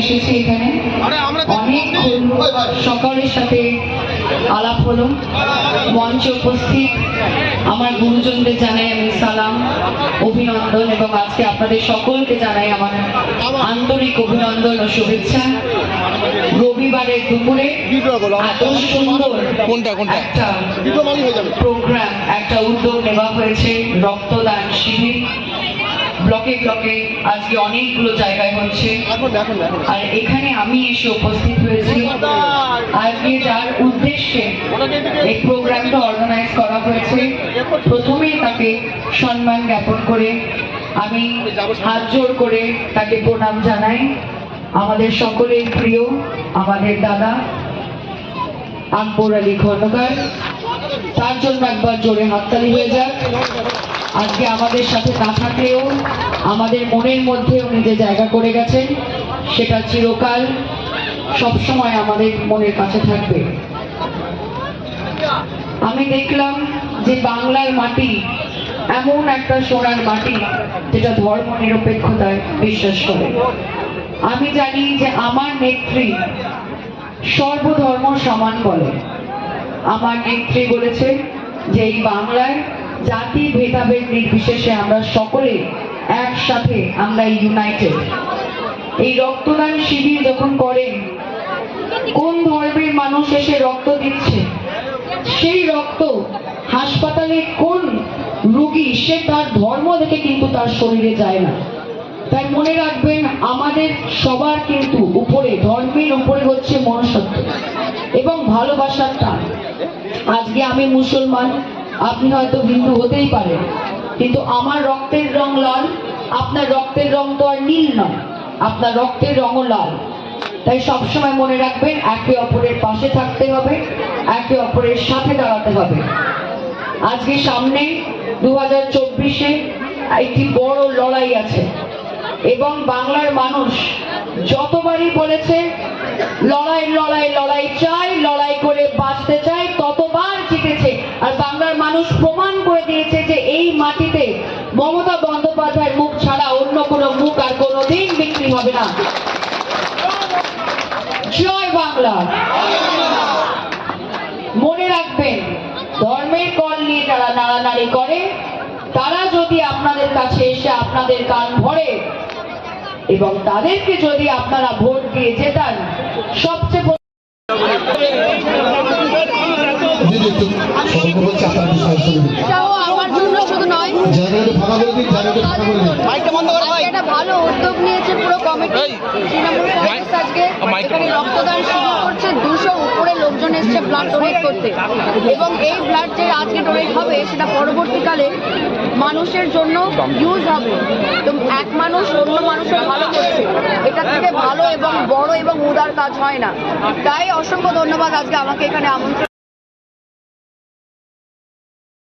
এসেছি এখানে। অনেক সকলের সাথে আলাপ হলো। মঞ্চে উপস্থিত আমার গুরুজনদের জানাই আমি সালাম অভিনন্দন এবং আজকে আপনাদের সকলকে জানাই আমার আন্তরিক অভিনন্দন ও শুভেচ্ছা। রবিবারের দুপুরে এত সুন্দর? একটা প্রোগ্রাম একটা উদ্যোগ নেওয়া হয়েছে রক্তদান শিবির। ব্লকে ব্লকে আজকে অনেকগুলো জায়গায় হচ্ছে। আর এখানে আমি এসে উপস্থিত হয়েছি। আজকে যার উদ্দেশ্যে এই প্রোগ্রামটা অর্গানাইজ করা হয়েছে প্রথমেই তাকে সম্মান জ্ঞাপন করে আমি হাত জোর করে তাকে প্রণাম জানাই। আমাদের সকলের প্রিয় আমাদের দাদা আকবর আলী খন্দকার তার জন্য একবার জোরে হাততালি হয়ে যাক। আজকে আমাদের সাথে না থাকলেও আমাদের মনের মধ্যেও যে জায়গা করে গেছেন। সেটা চিরকাল সবসময় আমাদের মনের কাছে থাকবে। আমি দেখলাম যে বাংলার মাটি এমন একটা সোনার মাটি যেটা ধর্ম নিরপেক্ষতায় বিশ্বাস করে। আমি জানি যে আমার নেত্রী সর্বধর্ম সমান বলে। আমার নেত্রী বলেছে যে এই বাংলায় জাতি ভেদাভেদ নির্বিশেষে আমরা সকলে একসাথে আমরা ইউনাইটেড এই রক্তদান শিবির যখন করেন কোন ধর্মের মানুষ এসে রক্ত দিচ্ছে? সেই রক্ত হাসপাতালে কোন রোগী সে তার ধর্ম দেখে কিন্তু তার শরীরে যায় না। তাই মনে রাখবেন, আমাদের সবার কিন্তু উপরে, ধর্মের উপরে হচ্ছে মনুষ্যত্ব এবং ভালোবাসার টান। আজকে আমি মুসলমান আপনি হয়তো হিন্দু হতেই পারেন। কিন্তু আমার রক্তের রং লাল, আপনার রক্তের রং তো আর নীল নয়, আপনার রক্তের রঙও লাল। তাই সবসময় মনে রাখবেন, একে অপরের পাশে থাকতে হবে, একে অপরের সাথে দাঁড়াতে হবে। আজকে সামনে দু হাজার চব্বিশে একটি বড় লড়াই আছে এবং বাংলার মানুষ যতবারই বলেছে লড়াই লড়াই মমতা বন্দ্যোপাধ্যায়ের মুখ ছাড়া অন্য কোনো মুখ আর কোনোদিন বিক্রি হবে না। জয় বাংলা। মনে রাখবেন, ধর্মের কল নিয়ে যারা নাড়ানাড়ি করে, তারা যদি আপনাদের কাছে এসে আপনাদের কান ভরে এবং তাদেরকে যদি আপনারা ভোট দিয়ে জেতান, সবচেয়ে জায়গাটা ফাঁকা করে দিন জায়গাটা ফাঁকা করে দিন আজকে একটা ভালো উদ্যোগ নিয়েছে পুরো কমিটি। তৃণমূল কংগ্রেস আজকে এখানে রক্তদান শুরু করছে। দুশো উপরে লোকজন এসছে ব্লাড ডোনেট করতে। এবং এই ব্লাড যে আজকে ডোনেট হবে সেটা পরবর্তীকালে মানুষের জন্য ইউজ হবে। তো এক মানুষ অন্য মানুষের ভালো করছে। এটা থেকে ভালো এবং বড় এবং উদার কাজ হয় না। তাই অসংখ্য ধন্যবাদ আজকে আমাকে এখানে আমন্ত্রণ